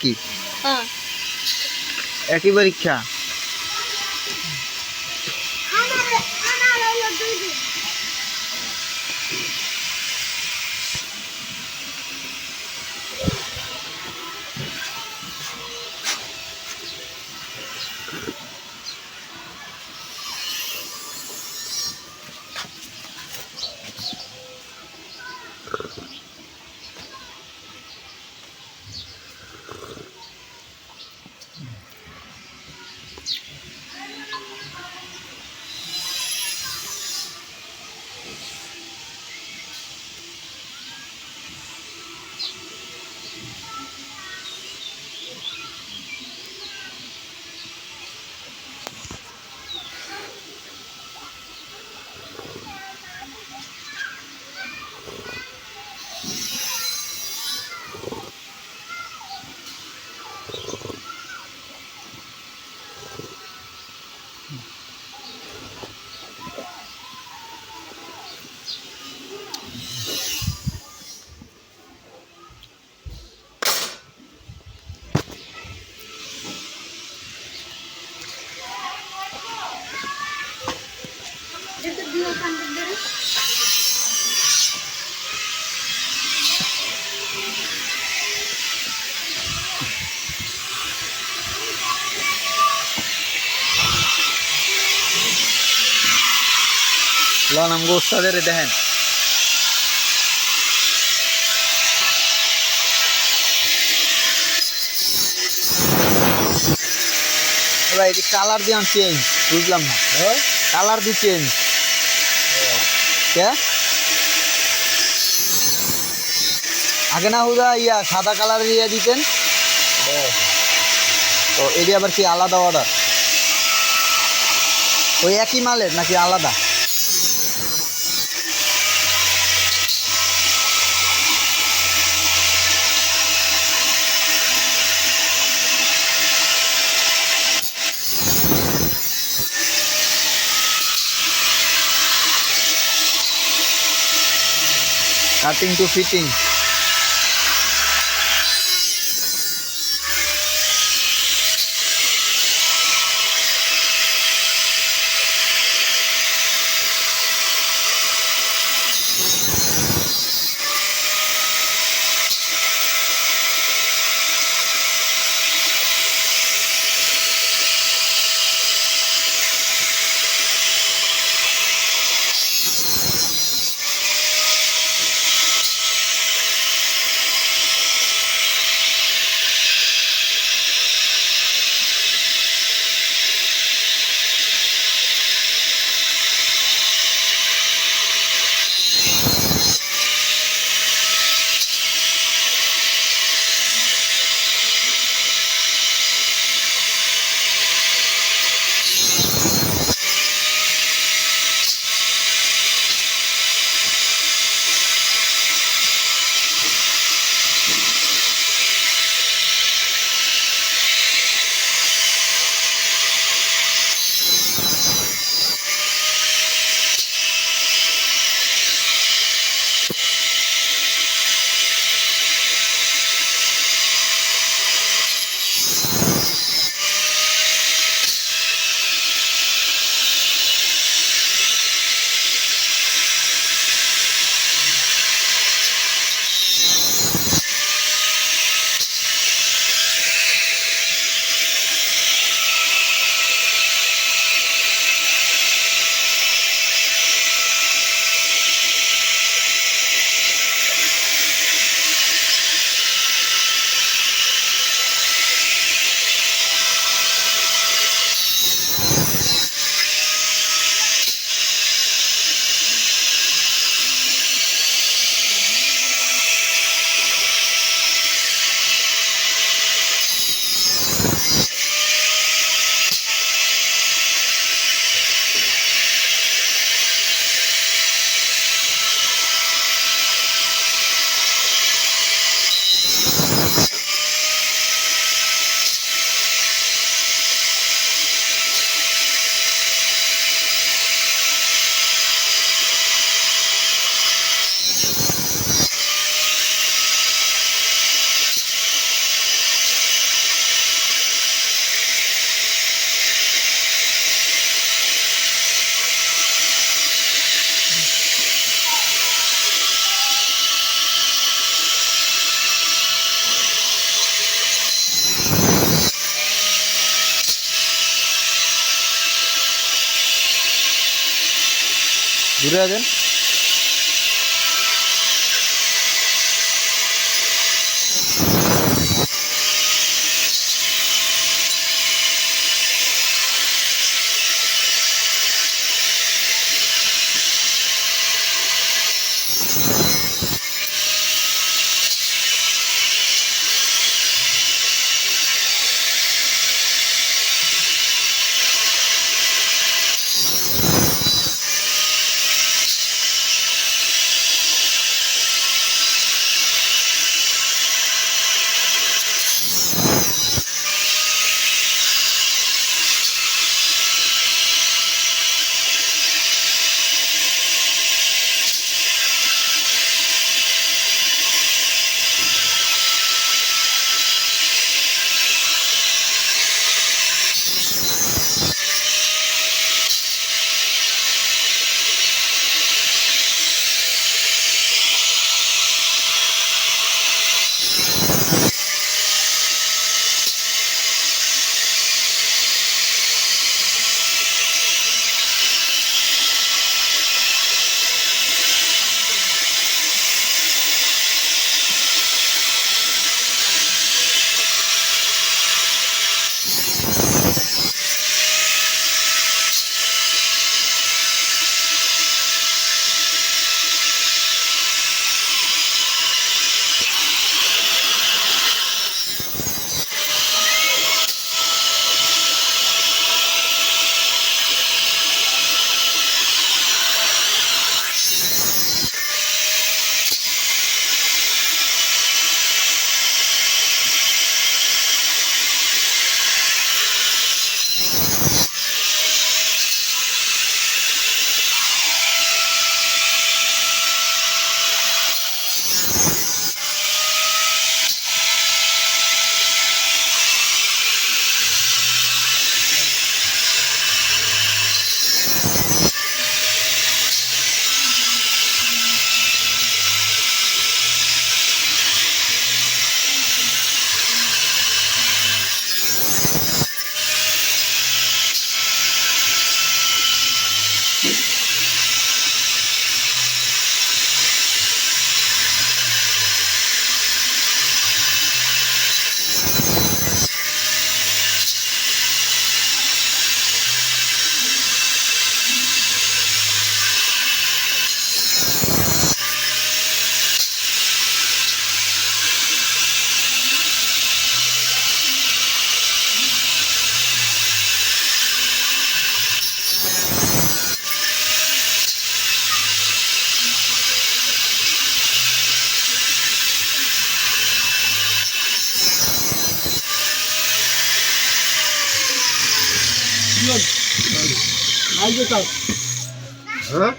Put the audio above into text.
কি? হ্যাঁ। একই পরীক্ষা? লন আমগো ওস্তাদের দেখেন। এবার এটি কালার দিয়ে চেঞ্জ বুঝলাম না। কালার দিয়ে চেঞ্জ কে? আগে না হুদা, ইয়া, সাদা কালার ইয়ে দিতেন। তো এটি আবার কি আলাদা অর্ডার ওই একই মালের নাকি আলাদা? ating do fitting ঘুরে দেন হ্যাঁ?